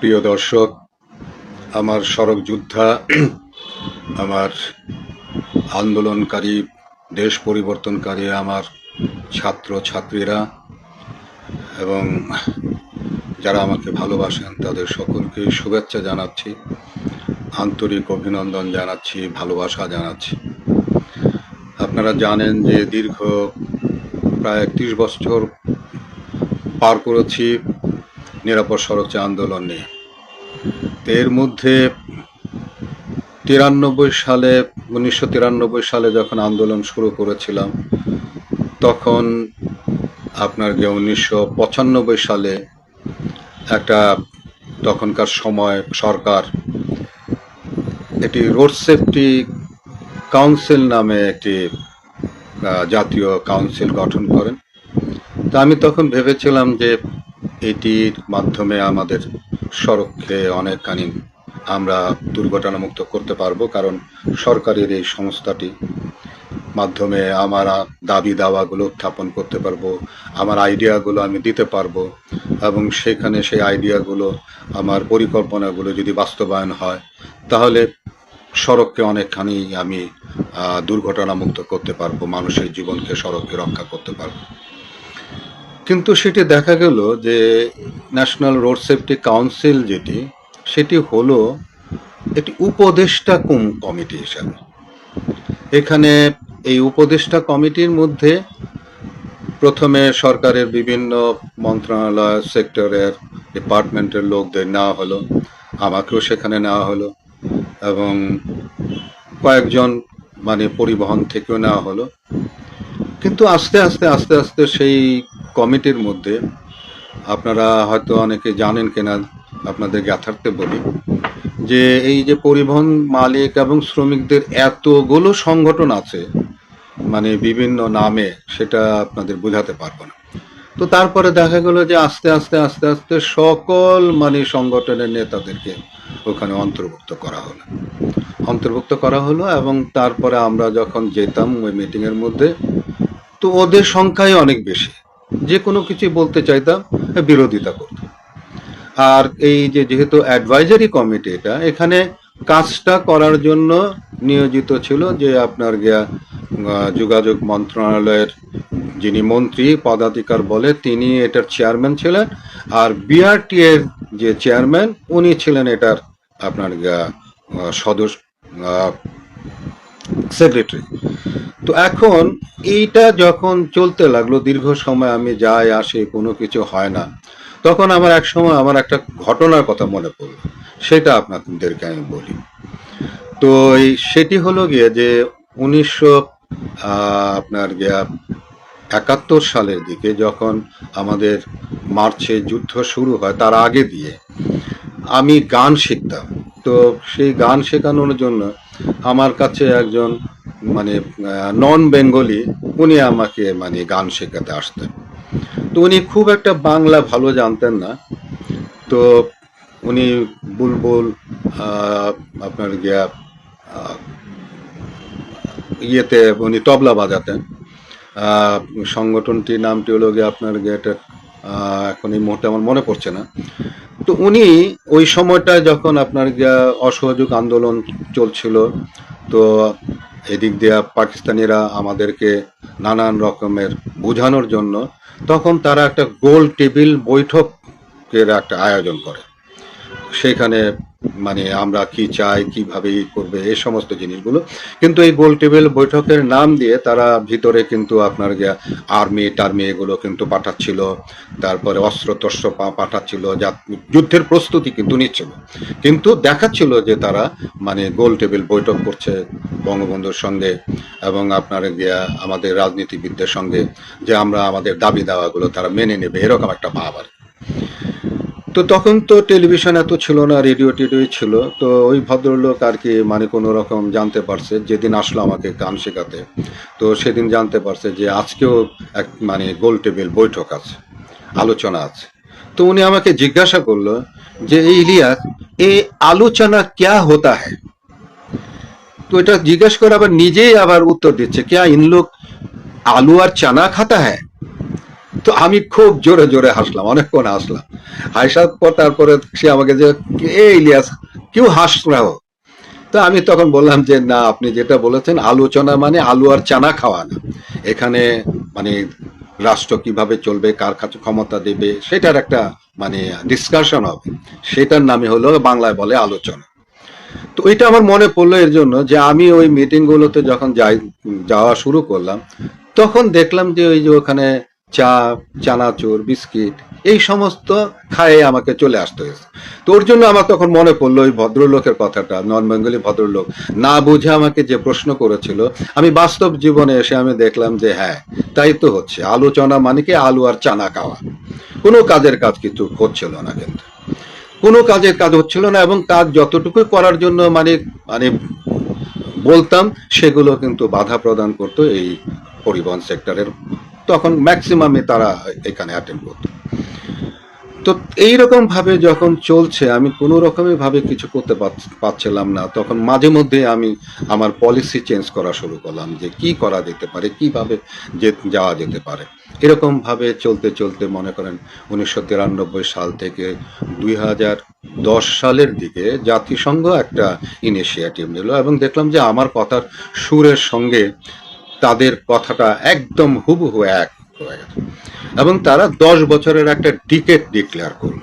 প্রিয় দর্শক, আমার সড়ক যোদ্ধা, আমার আন্দোলনকারী, দেশ পরিবর্তনকারী, আমার ছাত্র, ছাত্রীরা এবং যারা আমাকে ভালোবাসেন, তাদের সকলকে শুভেচ্ছা জানাচ্ছি, আন্তরিক অভিনন্দন জানাচ্ছি, ভালোবাসা জানাচ্ছি। আপনারা জানেন যে দীর্ঘ প্রায় একত্রিশ বছর পার করেছি। নিরাপদ সড়ক আন্দোলন নিয়ে। তো এর মধ্যে তিরানব্বই সালে, উনিশশো তিরানব্বই সালে যখন আন্দোলন শুরু করেছিলাম, তখন আপনার যে উনিশশো সালে একটা তখনকার সময় সরকার এটি রোড সেফটি কাউন্সিল নামে একটি জাতীয় কাউন্সিল গঠন করেন। তা আমি তখন ভেবেছিলাম যে এটির মাধ্যমে আমাদের সড়ককে অনেকখানি আমরা দুর্ঘটনামুক্ত করতে পারব, কারণ সরকারের এই সংস্থাটি মাধ্যমে আমার দাবি দাওয়াগুলো উত্থাপন করতে পারব, আমার আইডিয়াগুলো আমি দিতে পারব এবং সেখানে সেই আইডিয়াগুলো, আমার পরিকল্পনাগুলো যদি বাস্তবায়ন হয়, তাহলে সড়ককে অনেকখানি আমি দুর্ঘটনামুক্ত করতে পারব, মানুষের জীবনকে সড়ককে রক্ষা করতে পারব। কিন্তু সেটি দেখা গেল যে ন্যাশনাল রোড সেফটি কাউন্সিল যেটি, সেটি হলো একটি উপদেষ্টা কম- কমিটি হিসাবে। এখানে এই উপদেষ্টা কমিটির মধ্যে প্রথমে সরকারের বিভিন্ন মন্ত্রণালয়, সেক্টরের ডিপার্টমেন্টের লোকদের নেওয়া হলো, আমাকেও সেখানে নেওয়া হলো এবং কয়েকজন মানে পরিবহন থেকেও নেওয়া হলো। কিন্তু আস্তে আস্তে আস্তে আস্তে সেই কমিটির মধ্যে আপনারা হয়তো অনেকে জানেন কিনা আপনাদের জ্ঞাতার্থে বলি, যে এই যে পরিবহন মালিক এবং শ্রমিকদের এতগুলো সংগঠন আছে মানে বিভিন্ন নামে, সেটা আপনাদের বোঝাতে পারব না। তো তারপরে দেখা গেল যে আস্তে আস্তে আস্তে আস্তে সকল মানে সংগঠনের নেতাদেরকে ওখানে অন্তর্ভুক্ত করা হলো। অন্তর্ভুক্ত করা হলো এবং তারপরে আমরা যখন যেতাম ওই মিটিংয়ের মধ্যে, তো ওদের সংখ্যাই অনেক বেশি। যে কোনো কিছু বলতে চাইতাম বিরোধিতা করতাম আর এই যে যেহেতু অ্যাডভাইজারি কমিটি এটা, এখানে কাজটা করার জন্য নিয়োজিত ছিল যে আপনার গিয়া যোগাযোগ মন্ত্রণালয়ের যিনি মন্ত্রী, পদাধিকার বলে তিনি এটার চেয়ারম্যান ছিলেন, আর বিআরটি এর যে চেয়ারম্যান উনি ছিলেন এটার আপনার সদস্য সেক্রেটারি তো এখন এইটা যখন চলতে লাগল, দীর্ঘ সময় আমি যাই, আসি, কোনো কিছু হয় না, তখন আমার এক সময় আমার একটা ঘটনার কথা মনে পড়ল। সেটা আপনাদেরকে আমি বলি। তো এই সেটি হলো গিয়ে যে উনিশশো আপনার গিয়া একাত্তর সালের দিকে যখন আমাদের মার্চে যুদ্ধ শুরু হয়, তার আগে দিয়ে আমি গান শিখতাম। তো সেই গান শেখানোর জন্য আমার কাছে একজন মানে নন বেঙ্গলি উনি আমাকে মানে গান শেখাতে আসতেন। তো উনি খুব একটা বাংলা ভালো জানতেন না। তো উনি বুলবুল আপনার গিয়া ইয়েতে উনি তবলা বাজাতেন। সংগঠনটির নামটি হলো গিয়ে আপনার গিয়ে এখন এই মুহূর্তে আমার মনে পড়ছে না। তো উনি ওই সময়টা যখন আপনার অসহযোগ আন্দোলন চলছিল, তো এদিক দিয়ে পাকিস্তানিরা আমাদেরকে নানান রকমের বোঝানোর জন্য, তখন তারা একটা গোল টেবিল বৈঠকের একটা আয়োজন করে। সেখানে মানে আমরা কি চাই, কীভাবে করবে এই সমস্ত জিনিসগুলো। কিন্তু এই গোল টেবিল বৈঠকের নাম দিয়ে তারা ভিতরে কিন্তু আপনার গিয়া আর্মি, টার্মি এগুলো কিন্তু পাঠাচ্ছিল। তারপরে অস্ত্র তস্ত্র পাঠাচ্ছিল, যা যুদ্ধের প্রস্তুতি কিন্তু নিচ্ছিল। কিন্তু দেখাচ্ছিল যে তারা মানে গোল টেবিল বৈঠক করছে বঙ্গবন্ধুর সঙ্গে এবং আপনার গিয়া আমাদের রাজনীতিবিদদের সঙ্গে যে আমরা আমাদের দাবি দাওয়াগুলো তারা মেনে নেবে, এরকম একটা ভাব আর। তো তখন তো টেলিভিশন এত ছিল না, রেডিও টেডিও ছিল, তো ওই ভদ্রলোক আর কি মানে কোনো রকম জানতে পারছে, যেদিন আসলো আমাকে গান শেখাতে, তো সেদিন জানতে পারছে যে আজকেও এক মানে গোল টেবিল বৈঠক আছে, আলোচনা আছে। তো উনি আমাকে জিজ্ঞাসা করল যে, এই ইলিয়াস, এ আলোচনা ক্যা হতা হ্যায়? তো এটা জিজ্ঞেস করে আবার নিজেই আবার উত্তর দিচ্ছে, ক্যা ইন লোক আলু আর চানা খাতা হ্যায়? তো আমি খুব জোরে জোরে হাসলাম, অনেকক্ষণ হাসলাম। হাসার পর তারপরে সে আমাকে যে, এ ইলিয়াস, কেউ হাস না তো আমি তখন বললাম যে, না, আপনি যেটা বলেছেন, আলোচনা মানে আলু আর চানা খাওয়া না। এখানে মানে রাষ্ট্র কীভাবে চলবে, কার কাছে ক্ষমতা দেবে, সেটার একটা মানে ডিসকাশন হবে। সেটার নামে হলো বাংলায় বলে আলোচনা। তো এটা আমার মনে পড়ল এর জন্য যে, আমি ওই মিটিংগুলোতে যখন যাই, যাওয়া শুরু করলাম, তখন দেখলাম যে, ওই যে ওখানে চা, চানাচুর, বিস্কিট, এই সমস্ত খায়ে আমাকে চলে আসতে হয়েছে। তো ওর জন্য আমার তখন মনে পড়ল ওই ভদ্রলোকের কথাটা, নন বেঙ্গলি ভদ্রলোক, না বুঝে আমাকে যে প্রশ্ন করেছিল, আমি বাস্তব জীবনে এসে আমি দেখলাম যে হ্যাঁ তাই তো হচ্ছে আলোচনা মানে কি আলু আর চানা খাওয়া। কোনো কাজের কাজ কিন্তু হচ্ছিল না কিন্তু। কোনো কাজের কাজ হচ্ছিল না এবং কাজ যতটুকু করার জন্য মানে মানে বলতাম, সেগুলো কিন্তু বাধা প্রদান করতো এই পরিবহন সেক্টরের তখন ম্যাক্সিমামে তারা এখানে অ্যাটেন্ড করতো। তো এইরকম ভাবে যখন চলছে, আমি কোনো রকমের ভাবে কিছু করতে পারছ- পারছিলাম না। তখন মাঝে মধ্যে আমি আমার পলিসি চেঞ্জ করা শুরু করলাম যে কি করা যেতে পারে, কীভাবে যে, যাওয়া যেতে পারে। এরকম ভাবে চলতে চলতে মনে করেন উনিশশো তিরানব্বই সাল থেকে দুই হাজার দশ সালের দিকে জাতিসংঘ একটা ইনিশিয়েটিভ নিল এবং দেখলাম যে আমার কথার সুরের সঙ্গে তাদের কথাটা একদম হুবহু এক হয়ে গেছে। এবং তারা দশ বছরের একটা টিকেট ডিক্লেয়ার করল।